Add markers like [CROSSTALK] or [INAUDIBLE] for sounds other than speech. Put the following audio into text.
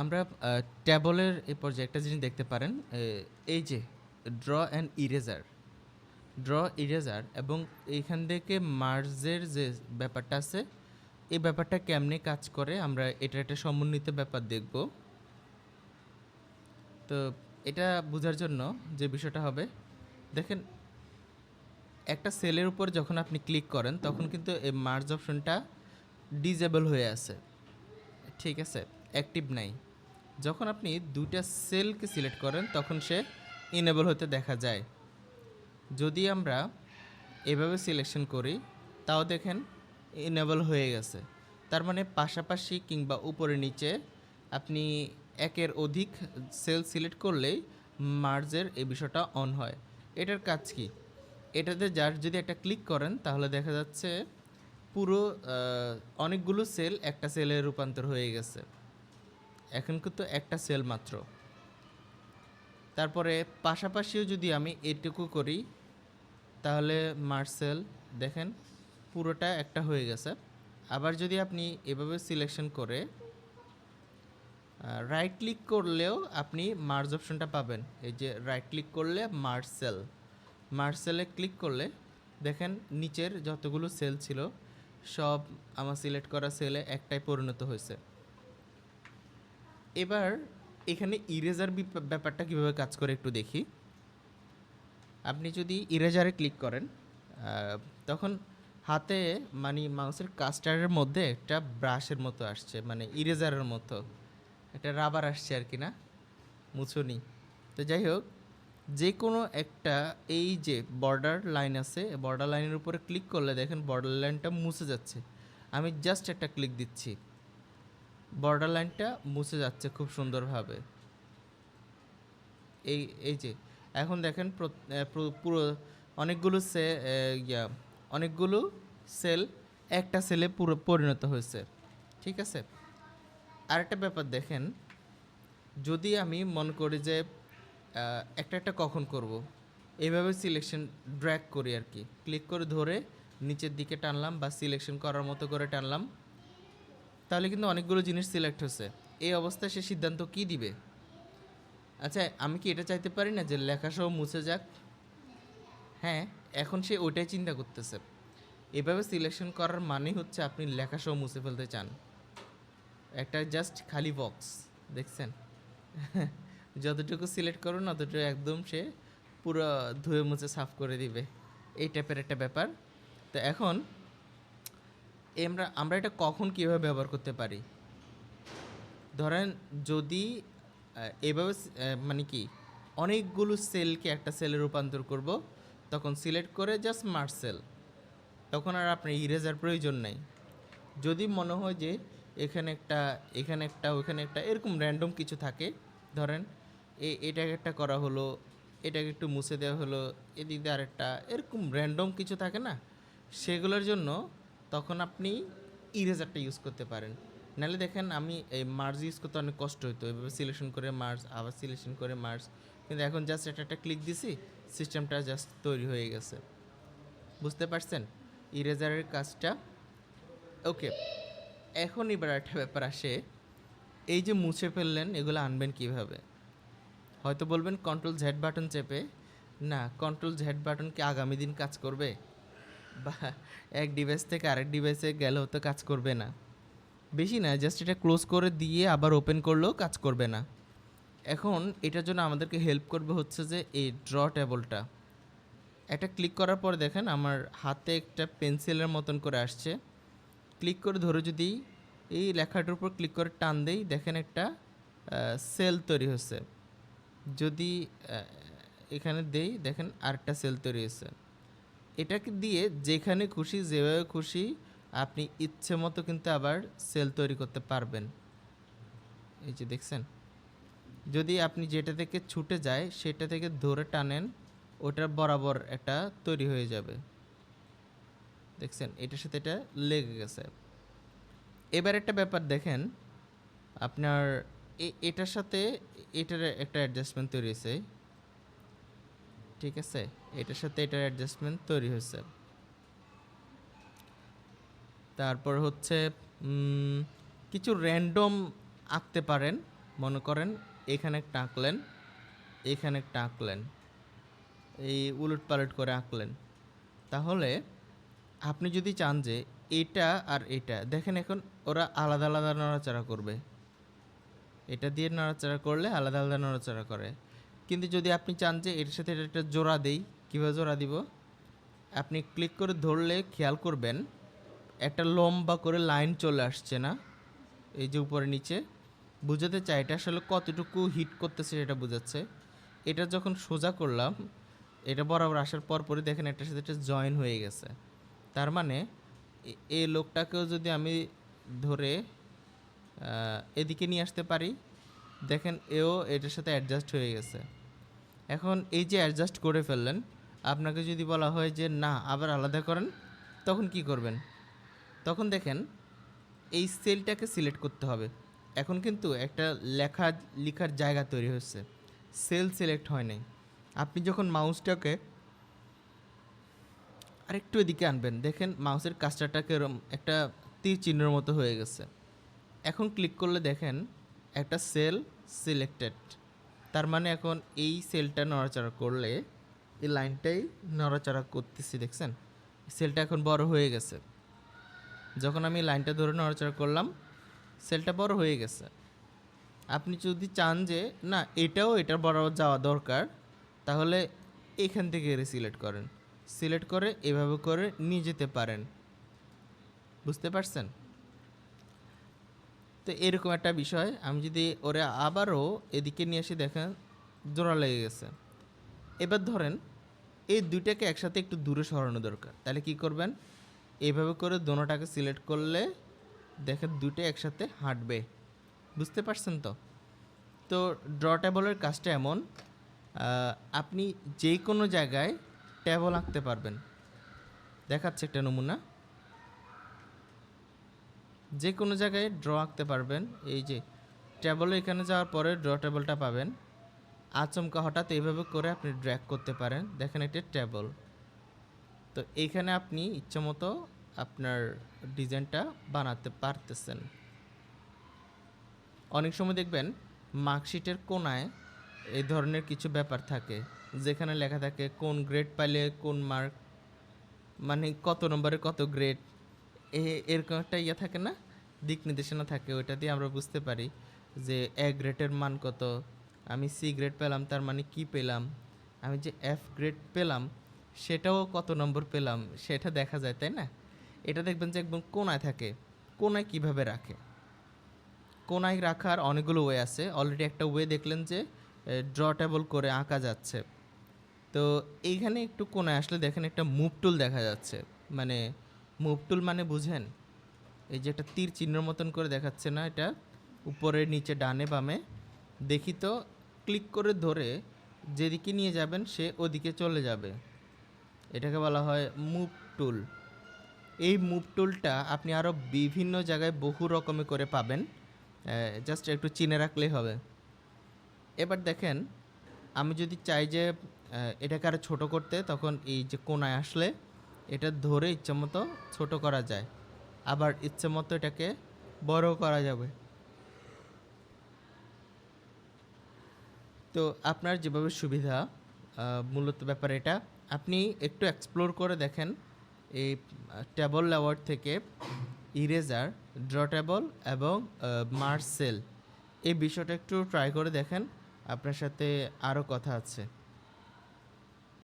আমরা ট্যাবলের এই পর্যায়ে একটা জিনিস দেখতে পারেন এই যে draw and eraser draw eraser এবং এইখান থেকে মার্জের যে ব্যাপারটা আছে, এই ব্যাপারটা কেমনে কাজ করে, আমরা এটা একটা সমন্বিত ব্যাপার দেখব। তো এটা বোঝার জন্য যে বিষয়টা হবে, দেখেন, একটা সেলের উপর যখন আপনি ক্লিক করেন, তখন কিন্তু এই মার্জ অপশনটা ডিজেবল হয়ে আছে। ঠিক আছে অ্যাক্টিভ নাই। যখন আপনি দুইটা সেলকে সিলেক্ট করেন, তখন সে ইনেবল হতে দেখা যায়। যদি আমরা এভাবে সিলেকশন করি, তাও দেখেন ইনেবল হয়ে গেছে। তার মানে পাশাপাশি কিংবা উপরে নিচে আপনি একের অধিক সেল সিলেক্ট করলেই মার্জের এই বিষয়টা অন হয়। এটার কাজ কি? এটাতে যার যদি একটা ক্লিক করেন, তাহলে দেখা যাচ্ছে পুরো অনেকগুলো সেল একটা সেলে রূপান্তর হয়ে গেছে। এখন কিন্তু একটা সেল মাত্র। তারপরে পাশাপাশিও যদি আমি এটুকু করি, তাহলে মার্সেল দেখেন পুরোটা একটা হয়ে গেছে। আবার যদি আপনি এভাবে সিলেকশন করে রাইট ক্লিক করলেও আপনি মার্জ অপশনটা পাবেন। এই যে রাইট ক্লিক করলে মার্সেল মার্সেলে ক্লিক করলে দেখেন নিচের যতগুলো সেল ছিল, সব আমার সিলেক্ট করা সেলে একটাই পরিণত হয়েছে। এবার এখানে ইরেজার ব্যাপারটা কীভাবে কাজ করে একটু দেখি। আপনি যদি ইরেজারে ক্লিক করেন তখন হাতে মানে মাউসের কাস্টারের মধ্যে একটা ব্রাশের মতো আসছে মানে ইরেজারের মতো। একটা রাবার আসছে আর কি না? মুছুনি। তো যাই হোক যে কোনো একটা এই যে বর্ডার লাইন আছে বর্ডার লাইনের উপরে ক্লিক করলে দেখেন বর্ডার লাইনটা মুছে যাচ্ছে। আমি জাস্ট একটা ক্লিক দিচ্ছি। বর্ডার লাইনটা মুছে যাচ্ছে খুব সুন্দরভাবে। এই এই যে, এখন দেখেন পুরো- অনেকগুলো সে ইয়া, অনেকগুলো সেল একটা সেলে পুরো পরিণত হয়েছে, ঠিক আছে? আরেকটা ব্যাপার দেখেন, যদি আমি মনে করি যে একটা একটা কখন করব, এইভাবে সিলেকশন ড্র্যাগ করি আর কি। ক্লিক করে ধরে নিচের দিকে টানলাম বা সিলেকশন করার মতো করে টানলাম তাহলে কিন্তু অনেকগুলো জিনিস সিলেক্ট হচ্ছে এই অবস্থায় সে সিদ্ধান্ত কি দিবে? আচ্ছা আমি কি এটা চাইতে পারি না যে লেখাসহ মুছে যাক? হ্যাঁ এখন সে ওইটাই চিন্তা করতেছে। এভাবে সিলেকশন করার মানে হচ্ছে আপনি লেখাসহ মুছে ফেলতে চান। একটা জাস্ট খালি বক্স দেখছেন? [LAUGHS] যতটুকু সিলেক্ট করুন অতটুকু একদম সে পুরো ধুয়ে মুছে সাফ করে দিবে। এই টাইপের একটা ব্যাপার। তো এখন আমরা আমরা এটা কখন কীভাবে ব্যবহার করতে পারি? ধরেন যদি এভাবে মানে কি, অনেকগুলো সেলকে একটা সেলে রূপান্তর করব, তখন সিলেক্ট করে জাস্ট মার্ক সেল তখন আর আপনার ইরেজার প্রয়োজন নাই। যদি মনে হয় যে এখানে একটা এখানে একটা, ওখানে একটা, এরকম র্যান্ডম কিছু থাকে, ধরেন এ, এটাকে একটা করা হলো, এটাকে একটু মুছে দেওয়া হলো, এদিক দিয়ে আরেকটা, এরকম র্যান্ডম কিছু থাকে না, সেগুলোর জন্য তখন আপনি ইরেজারটা ইউজ করতে পারেন। নাহলে দেখেন আমি এই মার্জ ইউজ করতে অনেক কষ্ট হতো এভাবে সিলেকশন করে মার্জ আবার সিলেকশন করে মার্জ কিন্তু এখন জাস্ট একটা একটা ক্লিক দিছি সিস্টেমটা জাস্ট তৈরি হয়ে গেছে। বুঝতে পারছেন? ইরেজারের কাজটা। ওকে এখন এবার একটা ব্যাপার আসে। এই যে মুছে ফেললেন, এগুলো আনবেন কীভাবে? হয়তো বলবেন কন্ট্রোল ঝ্যাড বাটন চেপে। না কন্ট্রোল ঝ্যাড বাটন কি আগামী দিন কাজ করবে? বা এক ডিভাইস থেকে আরেক ডিভাইসে গেলেও তো কাজ করবে না। বেশি না জাস্ট এটা ক্লোজ করে দিয়ে আবার ওপেন করলেও কাজ করবে না। এখন এটার জন্য আমাদেরকে হেল্প করবে হচ্ছে যে এই ড্র টেবলটা এটা ক্লিক করার পর দেখেন আমার হাতে একটা পেন্সিলের মতন করে আসছে। ক্লিক করে ধরে যদি এই লেখাটার উপর ক্লিক করে টান দেই, দেখেন একটা সেল তৈরি হচ্ছে যদি এখানে দেই, দেখেন আরেকটা সেল তৈরি হয়েছে। এটাকে দিয়ে যেখানে খুশি, যেভাবে খুশি আপনি ইচ্ছে মতো কিন্তু আবার সেল তৈরি করতে পারবেন। এই যে দেখছেন? যদি আপনি যেটা থেকে ছুটে যায়, সেটা থেকে ধরে টানেন, ওটার বরাবর একটা তৈরি হয়ে যাবে। দেখছেন? এটার সাথে এটা লেগে গেছে। এবার একটা ব্যাপার দেখেন, আপনার এটার সাথে এটার একটা অ্যাডজাস্টমেন্ট তৈরি হয়েছে। ঠিক আছে? এটার সাথে এটার অ্যাডজাস্টমেন্ট তৈরি হয়েছে। তারপর হচ্ছে কিছু র্যান্ডম আঁকতে পারেন, মনে করেন এখানে একটা আঁকলেন এখানে একটা আঁকলেন এই উলট পালট করে আঁকলেন। তাহলে আপনি যদি চান যে এটা আর এটা, দেখেন এখন ওরা আলাদা আলাদা নড়াচড়া করবে। এটা দিয়ে নড়াচড়া করলে আলাদা আলাদা নড়াচড়া করে। কিন্তু যদি আপনি চান যে এর সাথে এটা একটা জোড়া দেই, কীভাবে জোড়া দিব? আপনি ক্লিক করে ধরলে খেয়াল করবেন, একটা লম্বা করে লাইন চলে আসছে না, এই যে উপরে নিচে। বুঝাতে চাই এটা আসলে কতটুকু হিট করতেছে সেটা বোঝাচ্ছে। এটা যখন সোজা করলাম, এটা বরাবর আসার পর পরই দেখেন এটার সাথে এটা জয়েন হয়ে গেছে। তার মানে এই লোকটাকেও যদি আমি ধরে এদিকে নিয়ে আসতে পারি, দেখেন এও এটার সাথে অ্যাডজাস্ট হয়ে গেছে। এখন এই যে অ্যাডজাস্ট করে ফেললেন, আপনাকে যদি বলা হয় যে না, আবার আলাদা করেন, তখন কি করবেন? তখন দেখেন, এই সেলটাকে সিলেক্ট করতে হবে। এখন কিন্তু একটা লেখা, লেখার জায়গা তৈরি হচ্ছে সেল সিলেক্ট হয় নাই। আপনি যখন মাউসটাকে আরেকটু এদিকে আনবেন, দেখেন মাউসের কাস্টারটাকে এরম একটা তীর চিহ্নের মতো হয়ে গেছে। এখন ক্লিক করলে দেখেন, একটা সেল সিলেক্টেড তার মানে এখন এই সেলটা নড়াচড়া করলে এই লাইনটাই নড়াচড়া করতেছি, দেখছেন? সেলটা এখন বড় হয়ে গেছে। যখন আমি লাইনটা ধরে নড়াচড়া করলাম সেলটা বড় হয়ে গেছে। আপনি যদি চান যে, না, এটাও এটার বড় যাওয়া দরকার, তাহলে এখান থেকে সিলেক্ট করেন। সিলেক্ট করে এভাবে করে নিয়ে যেতে পারেন। বুঝতে পারছেন? তো এরকম একটা বিষয়। আমি যদি ওরা আবারও এদিকে নিয়ে এসে দেখেন জোড়া লেগে গেছে। এবার ধরেন, এই দুইটাকে একসাথে একটু দূরে সরানো দরকার। তাহলে কি করবেন? এইভাবে করে দোনোটাকে সিলেক্ট করলে দেখেন দুটো একসাথে হাঁটবে। বুঝতে পারছেন তো? তো ড্র ট্যাবলের কাজটা এমন আপনি যে কোনো জায়গায় ট্যাবল আঁকতে পারবেন। দেখাচ্ছে একটা নমুনা। যে কোনো জায়গায় ড্র আঁকতে পারবেন। এই যে ট্যাবলে এখানে যাওয়ার পরে ড্র টেবলটা পাবেন। আচমকা হঠাৎ এইভাবে করে আপনি ড্র্যাক করতে পারেন। দেখেন এটা টেবল তো এইখানে আপনি ইচ্ছামতো আপনার ডিজাইনটা বানাতে পারতেছেন। অনেক সময় দেখবেন মার্কশিটের কোনায় এই ধরনের কিছু ব্যাপার থাকে। যেখানে লেখা থাকে কোন গ্রেড পাইলে কোন মার্ক মানে কত নম্বরে কত গ্রেড এরকম একটা ইয়ে থাকে না? দিক নির্দেশনা থাকে, ওইটা দিয়ে আমরা বুঝতে পারি যে এ গ্রেডের মান কত, আমি সি গ্রেড পেলাম, তার মানে কি পেলাম? আমি যে এফ গ্রেড পেলাম, সেটাও কত নম্বর পেলাম? সেটা দেখা যায়, তাই না? এটা দেখবেন যে একদম কোনায় থাকে, কোনায় কীভাবে রাখে? কোনায় রাখার অনেকগুলো ওয়ে আছে অলরেডি একটা ওয়ে দেখলেন যে ড্র টেবল করে আঁকা যাচ্ছে। তো এইখানে একটু কোনায় আসলে দেখেন একটা মুভ টুল দেখা যাচ্ছে মানে মুভ টুল মানে বুঝেন? এই যে একটা তীর চিহ্নের মতন করে দেখাচ্ছে না এটা? উপরে, নিচে, ডানে, বামে। দেখি তো, ক্লিক করে ধরে যেদিকে নিয়ে যাবেন সে ওদিকে চলে যাবে। এটাকে বলা হয় মুভ টুল এই মুভ টুলটা আপনি আরও বিভিন্ন জায়গায় বহু রকমে করে পাবেন। জাস্ট একটু চিনে রাখলেই হবে। এবার দেখেন, আমি যদি চাই যে এটাকে আরও ছোটো করতে, তখন এই যে কোনায় আসলে এটা ধরে ইচ্ছে মতো ছোটো করা যায়। আবার ইচ্ছে মতো এটাকে বড় করা যাবে। তো আপনার যেভাবে সুবিধা মূলত ব্যাপার এটা। আপনি একটু এক্সপ্লোর করে দেখেন এই ট্যাবল অ্যাওয়ার্ড থেকে ইরেজার ড্র ট্যাবল এবং মার্সেল এই বিষয়টা একটু ট্রাই করে দেখেন। আপনার সাথে আরও কথা আছে।